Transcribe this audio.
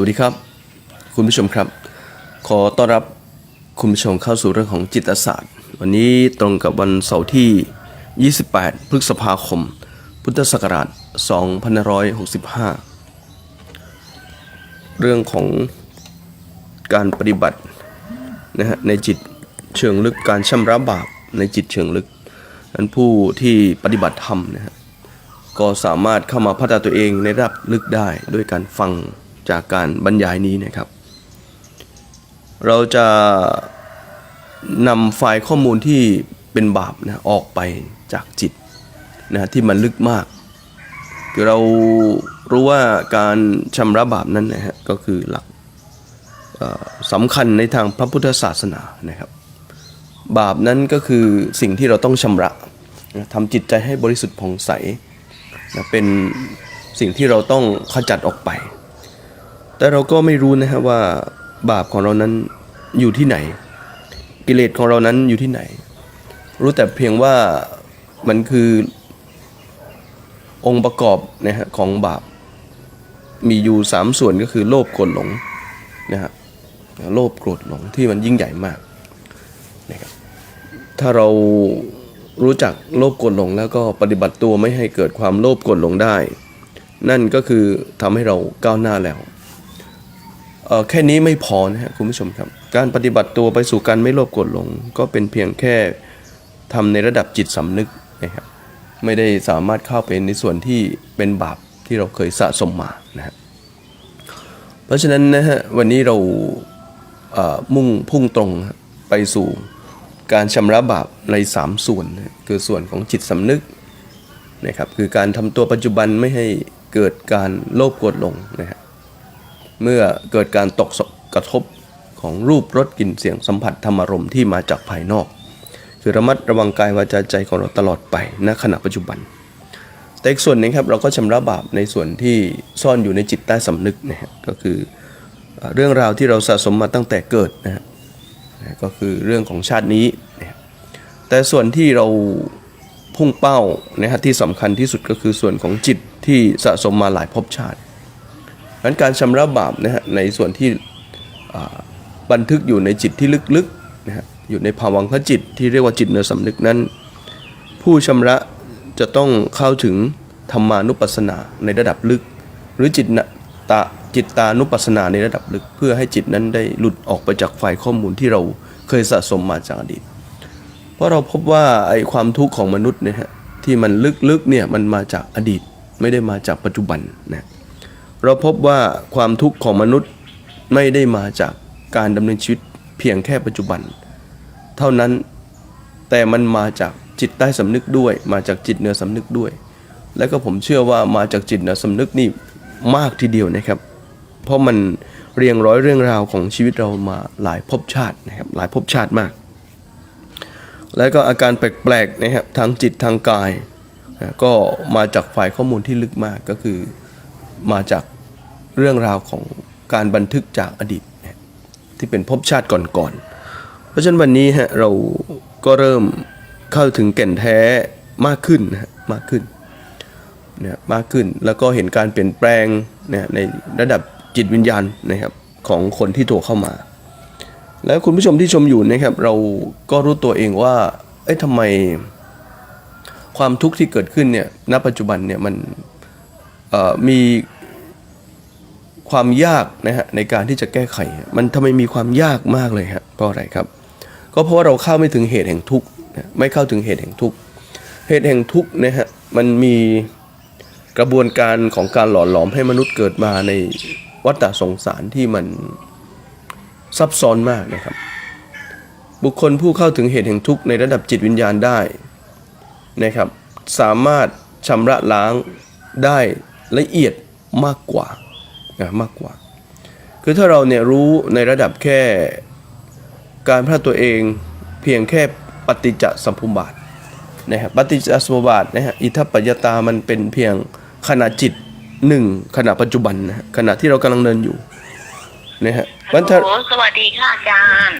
วัสดีครับ คุณผู้ชมครับ ขอต้อนรับคุณผู้ชมเข้าสู่เรื่องของจิตศาสตร์ วันนี้ตรงกับวันเสาร์ที่ 28 พฤษภาคม พุทธศักราช 2565 เรื่องของการปฏิบัตินะฮะในจิตเชิงลึกการชำระบาปในจิตเชิงลึกนั้นผู้ที่ปฏิบัติธรรมนะฮะก็สามารถเข้ามาพัฒนาตัวเองในระดับลึกได้ด้วยการฟัง จากการบรรยายนี้นะครับ เราจะนำไฟล์ข้อมูลที่เป็นบาปนะออกไปจากจิตนะที่มันลึกมากคือเรารู้ว่าการชำระบาปนั้นนะฮะก็คือหลักสำคัญในทางพระพุทธศาสนานะครับ บาปนั้นก็คือสิ่งที่เราต้องชำระนะทำจิตใจให้บริสุทธิ์ผ่องใสนะเป็นสิ่งที่เราต้องขจัดออกไป แต่เราก็ไม่รู้นะฮะว่าบาปของเรานั้นอยู่ที่ไหน กิเลสของเรานั้นอยู่ที่ไหน รู้แต่เพียงว่ามันคือองค์ประกอบนะฮะของบาป มีอยู่สามส่วนก็คือโลภโกรธหลงนะฮะโลภโกรธหลงที่มันยิ่งใหญ่มากนะครับถ้าเรารู้จักโลภโกรธหลงแล้วก็ปฏิบัติตัวไม่ให้เกิดความโลภโกรธหลงได้ นั่นก็คือทำให้เราก้าวหน้าแล้ว แค่นี้ไม่พอนะฮะคุณผู้ชมครับ การปฏิบัติตัวไปสู่การไม่โลภโกรธหลง ก็เป็นเพียงแค่ทำในระดับจิตสำนึกนะครับไม่ได้สามารถเข้าไปในส่วนที่เป็นบาปที่เราเคยสะสมมานะฮะเพราะฉะนั้นนะฮะวันนี้เรามุ่งพุ่งตรงไปสู่การชำระบาปใน 3 ส่วนนะคือส่วนของจิตสำนึกนะครับคือการทำตัวปัจจุบันไม่ให้เกิดการโลภโกรธหลงนะครับ เมื่อเกิดการตกกระทบของรูปรสกลิ่นเสียงสัมผัสธรรมารมที่มาจากภายนอก คือระมัดระวังกายวาจาใจของเราตลอดไปณขณะปัจจุบัน แต่อีกส่วนนึงครับเราก็ชำระบาปในส่วนที่ซ่อนอยู่ในจิตใต้สำนึกนะฮะก็คือเรื่องราวที่เราสะสมมาตั้งแต่เกิดนะฮะนะก็คือเรื่องของชาตินี้นะแต่ส่วนที่เราพุ่งเป้านะฮะที่สำคัญที่สุดก็คือส่วนของจิตที่สะสมมาหลายภพชาติ นั้นการชำระบาปนะฮะในส่วนที่บันทึกอยู่ในจิตที่ลึกๆนะฮะอยู่ในภาวังคจิตที่เรียกว่าจิตเนื้อสำนึกนั้น ผู้ชำระจะต้องเข้าถึงธรรมานุปัสสนาในระดับลึก หรือจิตนะตาจิตตานุปัสสนาในระดับลึก เพื่อให้จิตนั้นได้หลุดออกไปจากฝ่ายข้อมูลที่เราเคยสะสมมาจากอดีต เพราะเราพบว่าไอ้ความทุกข์ของมนุษย์เนี่ยฮะที่มันลึกๆเนี่ยมันมาจากอดีตไม่ได้มาจากปัจจุบันนะ เราพบว่าความทุกข์ของมนุษย์ไม่ได้มาจากการดำเนินชีวิตเพียงแค่ปัจจุบัน เท่านั้นแต่มันมาจากจิตใต้สำนึกด้วย มาจากจิตเหนือสำนึกด้วย และก็ผมเชื่อว่ามาจากจิตเหนือสำนึกนี่มากทีเดียวนะครับ เพราะมันเรียงร้อยเรื่องราวของชีวิตเรามาหลายภพชาตินะครับหลายภพชาติมาก แล้วก็อาการแปลกๆนะครับทางจิตทางกาย ก็มาจากฝ่ายข้อมูลที่ลึกมากก็คือ มาจากเรื่องราวของการบันทึกจากอดีต ที่เป็นภพชาติก่อนๆ เพราะฉะนั้นวันนี้ฮะเราก็เริ่มเข้าถึงแก่นแท้มากขึ้นนะมากขึ้นนี่ยมากขึ้นแล้วก็เห็นการเปลี่ยนแปลงนี่ยในระดับจิตวิญญาณนะครับของคนที่โทรเข้ามา แล้วคุณผู้ชมที่ชมอยู่นะครับ เราก็รู้ตัวเองว่าเอ้ยทำไมความทุกข์ที่เกิดขึ้นเนี่ยณปัจจุบันเนี่ยมัน มีความยากนะฮะในการที่จะแก้ไข มันทำไมมีความยากมากเลยฮะเพราะอะไรครับ ก็เพราะว่าเราเข้าไม่ถึงเหตุแห่งทุกข์ไม่เข้าถึงเหตุแห่งทุกข์เหตุแห่งทุกข์นะฮะมันมีกระบวนการของการหล่อหลอมให้มนุษย์เกิดมาในวัฏสงสารที่มันซับซ้อนมากนะครับ บุคคลผู้เข้าถึงเหตุแห่งทุกข์ในระดับจิตวิญญาณได้นะครับ สามารถชำระล้างได้ ละเอียดมากกว่านะมากกว่า คือถ้าเราเนี่ยรู้ในระดับแค่การพระตัวเองเพียงแค่ปฏิจจสมภุบาทนะฮะปฏิจจสมุปบาทนะฮะอิทัปปัจจตามันเป็นเพียงขณะจิตหนึ่งขณะปัจจุบันนะฮะขณะที่เรากำลังเดินอยู่นะฮะมันถ้าโอ้สวัสดีค่ะอาจารย์